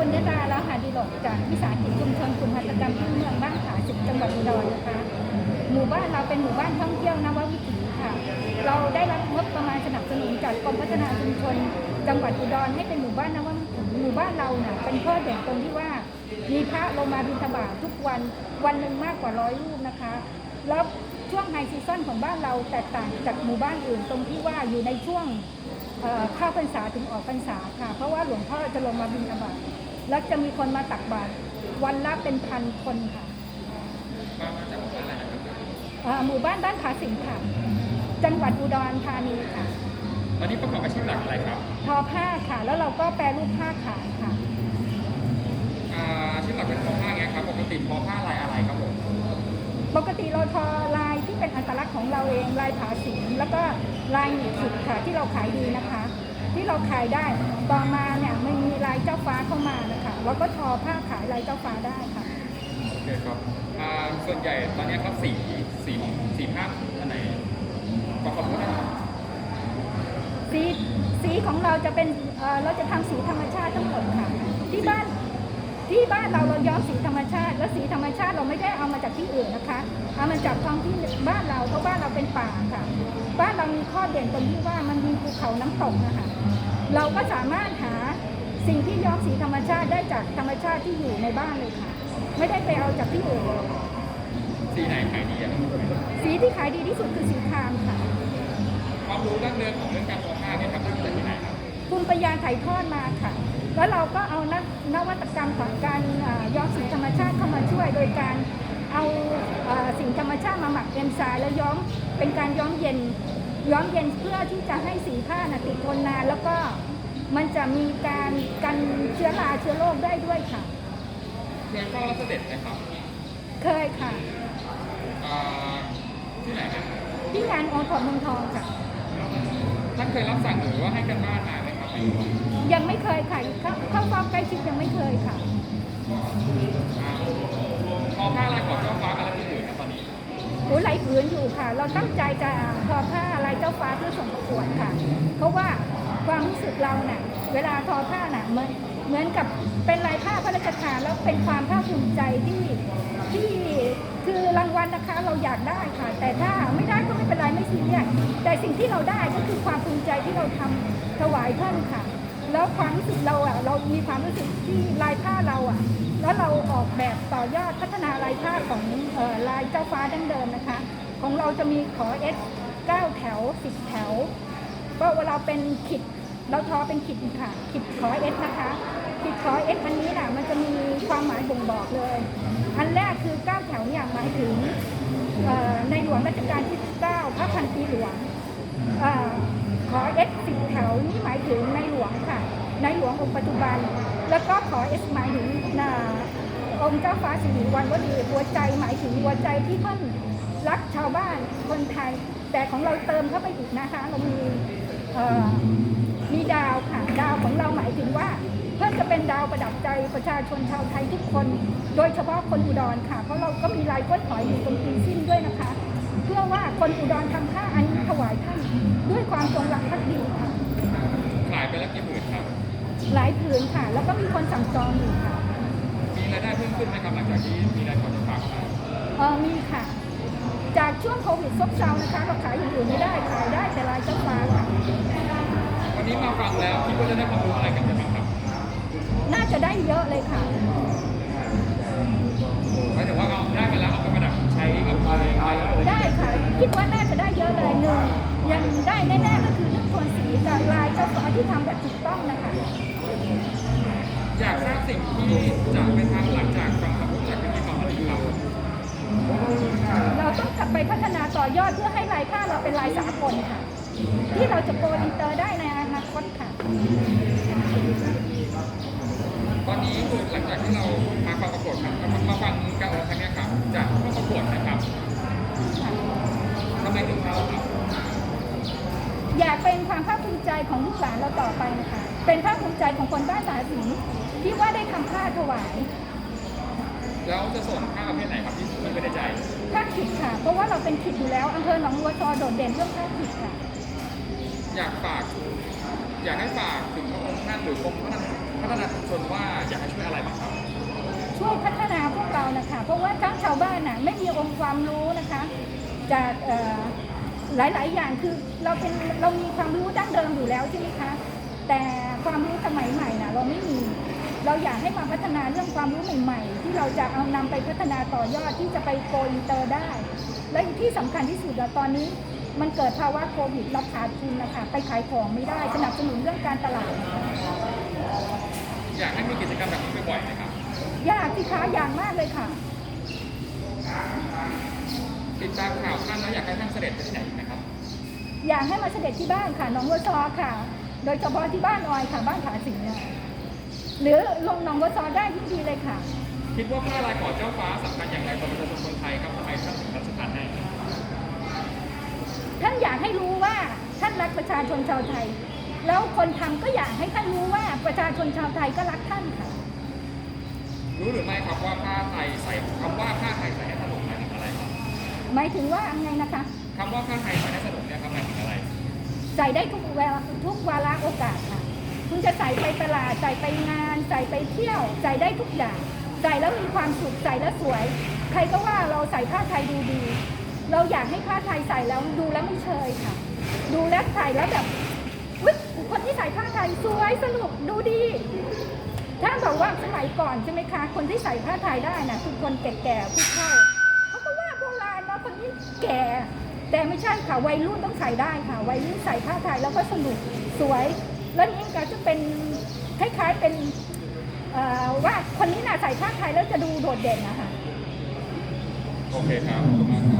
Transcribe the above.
ปุญญดาละหาดีหลกจากวิสาหกิจชุมชนกลุ่มหัตถกรรมพื้นเมืองบ้านผาสิงจังหวัดอุดรนะคะ หมู่บ้านเราเป็นหมู่บ้านท่องเที่ยวนววิถีค่ะ เราได้รับงบประมาณสนับสนุนจากกรมพัฒนาชุมชน จังหวัดอุดรให้เป็นหมู่บ้านนววิถีหมู่บ้านเราเนี่ยเป็นข้อเด่นตรงที่ว่า มีพระลงมาบิณฑบาตทุกวันวันหนึ่งมากกว่าร้อยรูปนะคะแล้วช่วงไฮซีซั่นของบ้านเราแตกต่างจากหมู่บ้านอื่นตรงที่ว่าอยู่ในช่วงเข้าพรรษาถึงออกพรรษาค่ะ เพราะว่าหลวงพ่อจะลงมาบิณฑบาต แล้วจะมีคนมาตักบาตรวันละเป็นพันคนค่ะมามาจากหมู่บ้านอะไรนะครับเอ่อหมู่บ้านบ้านผาสิงค่ะ จังหวัดอุดรธานีค่ะตอนนี้ประกอบอาชีพหลักอะไรครับ ทอผ้าค่ะ แล้วเราก็แปรรูปผ้าขายค่ะอ่าอาชีพหลักเป็นทอผ้าเงี้ยครับ ปกติทอผ้าลายอะไรครับผม ปกติเราทอลายที่เป็นอัตลักษณ์ของเราเอง ลายผาสิงแล้วก็ลายหนีบขิดค่ะที่เราขายดีนะคะ ที่เราขายได้ ต่อมาเนี่ยมันมีลายเจ้าฟ้าเข้ามานะคะเราก็ทอผ้าขายลายเจ้าฟ้าได้ค่ะโอเคครับอ่าส่วนใหญ่ตอนเนี้ยครับสีสีสีผ้าอันไหนประกอบได้ครับสีสีของเราจะเป็นเอ่อเราจะทำสีธรรมชาติทั้งหมดค่ะ ที่บ้าน ที่บ้านเราเราย้อมสีธรรมชาติ และสีธรรมชาติเราไม่ได้เอามาจากที่อื่นนะคะเอามาจากท้องที่บ้านเราเพราะบ้านเราเป็นป่าค่ะ บ้านเรามีข้อเด่นตรงที่ว่ามันมีภูเขาน้ำตกนะคะเราก็สามารถหาสิ่งที่ย้อมสีธรรมชาติได้จากธรรมชาติที่อยู่ในบ้านเลยค่ะ ไม่ได้ไปเอาจากที่อื่นเลยสีไหนขายดีอะครับสีที่ขายดีที่สุดคือสีครามค่ะ ความรู้ด้านเรื่องของเรื่องการทอผ้าเนี่ยครับได้มาจากที่ไหนครับคุณปัญญาถ่ายทอดมาค่ะ แล้วเราก็เอานนวัตกรรมของการอ่าย้อมสีธรรมชาติเข้ามาช่วย โดยการเอาอ่าสิ่งธรรมชาติมาหมักเอนไซม์แล้วย้อมเป็นการย้อมเย็นย้อมเย็นเพื่อที่จะให้สีผ้านะติดทนนานแล้วก็มันจะมีการกันเชื้อราเชื้อโรคได้ด้วยค่ะเคยเข้ารับเสด็จไหมครับ เคยค่ะอ่าที่ไหนครับที่งานโอทอมเมืองทองค่ะท่านเคยรับสั่งหรือว่าให้กันบ้านมาไหมครับ ยังไม่เคยค่ะเข้าเข้าเฝ้าใกล้ชิดยังไม่เคยค่ะอ่าทอผ้าลายขอบเจ้าฟ้าอะไรที่อื่นครับตอนนี้ โอ้ไหลผืนอยู่ค่ะ เราตั้งใจจะทอผ้าลายเจ้าฟ้าเพื่อส่งประกวดค่ะ เพราะว่าความรู้สึกเราน่ะ เวลาทอผ้าน่ะเหมือนเหมือนกับเป็นลายผ้าพระราชทานแล้วเป็นความภาคภูมิใจที่ที่ วัลนะคะเราอยากได้ค่ะ แต่ถ้าไม่ได้ก็ไม่เป็นไรไม่ซีเรียสแต่สิ่งที่เราได้ก็คือความภูมิใจที่เราทำถวายท่านค่ะ แล้วความรู้สึกเราอะเรามีความรู้สึกที่ลายผ้าเราอะ แล้วเราออกแบบต่อยอดพัฒนาลายผ้าของออลายเจ้าฟ้าดั้งเดิมนะคะ ของเราจะมีขอเอส9แถว10แถวก็เวลาเป็นขิดเราทอเป็นขิดค่ะขิดขอเอสนะคะขิดขอเอสอันนี้ ความหมายบ่งบอกเลย อันแรกคือ9แถวเนี่ยหมายถึงในหลวงรัชกาลที่ 9 พระพันปีหลวงอขอเอสสิบแถวนี่หมายถึงในหลวงค่ะ ในหลวงองค์ปัจจุบัน แล้วก็ขอเอสหมายถึงอ่าองค์เจ้าฟ้าสิริวัณวดีหัวใจหมายถึงหัวใจที่ท่านรักชาวบ้านคนไทย แต่ของเราเติมเข้าไปอีกนะคะเรามีาวประดับใจประชาชนชาวไทยทุกคน โดยเฉพาะคนอุดรค่ะ เพราะเราก็มีลายก้นหอยอยู่ตรงตีนสิ้นด้วยนะคะ เพื่อว่าคนอุดรทำผ้าอันนี้ถวายท่านด้วยความจงรักภักดีค่ะขายไปแล้วกี่หมื่นครับหลายผืนค่ะ แล้วก็มีคนสั่งจองอยู่ค่ะ มีรายได้เพิ่มขึ้นไหมครับหลังจากที่มีรายขอจะฝากมาเออมีค่ะ จากช่วงโควิดซบเซานะคะเราขายอย่างอื่นไม่ได้ขายได้แต่ลายเจ้าฟ้าค่ะวันนี้มาฟังแล้วคิดว่าจะได้ความรู้อะไรกันบ้างครับ น่าจะได้เยอะเลยค่ะหมายถึงว่าเอาได้มาแล้วเอาไปประดับใช้กับอะไรอะไรเลยได้ค่ะ คิดว่าน่าจะได้เยอะเลยหนึ่งยังได้แน่ๆก็คือเรื่องโทนสีกับลายเจ้าฟ้าที่ทำแบบถูกต้องนะคะ อยากทราบสิ่งที่จะเป็นทางหลังจากฟังคำพูดจากพิธีกรวันนี้ครับเราต้องกลับไปพัฒนาต่อยอดเพื่อให้ลายผ้าเราเป็นลายสากลค่ะ ที่เราจะโกลอินเตอร์ได้ในอนาคตค่ะต อนนี้คือหลังจากที่เรามาฟังประกวดครับมาฟังการออกครั้งนี้ครับจากผู้ประกวดนะครับทำไมถึงเราครับอยากเป็นความภาคภูมิใจของลูกหลานเราต่อไปนะคะ เป็นภาคภูมิใจของคนบ้านสาสิงที่ว่าได้ทำผ้าถวาย แล้วจะส่งค่าประเภทไหนครับที่ไม่เป็นใจผ้าขิดค่ะ เพราะว่าเราเป็นขิดอยู่แล้วอำเภอหนองบัวซอโดดเด่นเรื่องผ้าขิดค่ะ อยากฝาก อยากให้ฝากถึงพระองค์ท่านหรือกรมพัฒนาชุมชนว่าอยากให้ช่วยอะไรบ้างครับ ช่วยพัฒนาพวกเรานะคะ เพราะว่าทั้งชาวบ้านน่ะไม่มีองค์ความรู้นะคะ จากเอ่อหลาย ๆ อย่างคือเราเป็นเรามีความรู้ดั้งเดิมอยู่แล้วใช่ไหมคะ แต่ความรู้สมัยใหม่น่ะเราไม่มี เราอยากให้มาพัฒนาเรื่องความรู้ใหม่ ๆ ที่เราจะเอานำไปพัฒนาต่อยอดที่จะไปโกอินเตอร์ได้ และที่สำคัญที่สุดอะตอนนี้ มันเกิดภาวะโควิดเราขาดทุนนะคะไปขายของไม่ได้สนับสนุนเรื่องการตลาดนะคะอยากให้มีกิจกรรมแบบนี้บ่อยๆไหมครับยากสิคะอย่างมากเลยค่ะ ติดตามข่าวท่านแล้วอยากให้ท่านเสด็จไปที่ไหนอีกไหมครับ อยากให้มาเสด็จที่บ้านค่ะหนองวัวซอค่ะ โดยเฉพาะที่บ้านออยค่ะ บ้านผาสิงห์เนี่ยหรือลงหนองวัวซอได้ยิ่งดีเลยค่ะ คิดว่าผ้าลายขอเจ้าฟ้าสำคัญอย่าง ให้รู้ว่าท่านรักประชาชนชาวไทย แล้วคนทำก็อยากให้ท่านรู้ว่าประชาชนชาวไทยก็รักท่านค่ะ รู้หรือไม่ครับว่าผ้าไทยใส่คำว่าผ้าไทยใส่ให้สนุกหมายถึงอะไรครับหมายถึงว่าไงนะคะคำว่าผ้าไทยใส่ให้สนุกเนี่ยครับหมายถึงอะไร ใส่ได้ทุกเวลาทุกวาระโอกาสค่ะคุณจะใส่ไปตลาดใส่ไปงาน ใส่ไปเที่ยวใส่ได้ทุกอย่าง ใส่แล้วมีความสุขใส่แล้วสวย ใครก็ว่าเราใส่ผ้าไทยดูดี เราอยากให้ผ้าไทยใส่แล้วดูแล้วไม่เชยค่ะ ดูแล้วใส่แล้วแบบอุ๊ยคนที่ใส่ผ้าไทยสวยสนุกดูดีถ้าแบบว่าสมัยก่อนใช่ไหมคะ คนที่ใส่ผ้าไทยได้นะคือคนแก่ๆผู้เฒ่าเขาก็ว่าโบราณเนาะคนนี้แก่ แต่ไม่ใช่ค่ะวัยรุ่นต้องใส่ได้ค่ะ วัยรุ่นใส่ผ้าไทยแล้วก็สนุกสวย แล้วนี่ก็จะเป็นคล้ายๆเป็นว่าคนนี้น่ะใส่ผ้าไทยแล้วจะดูโดดเด่นนะคะโอเคครับขอบคุณมากครับ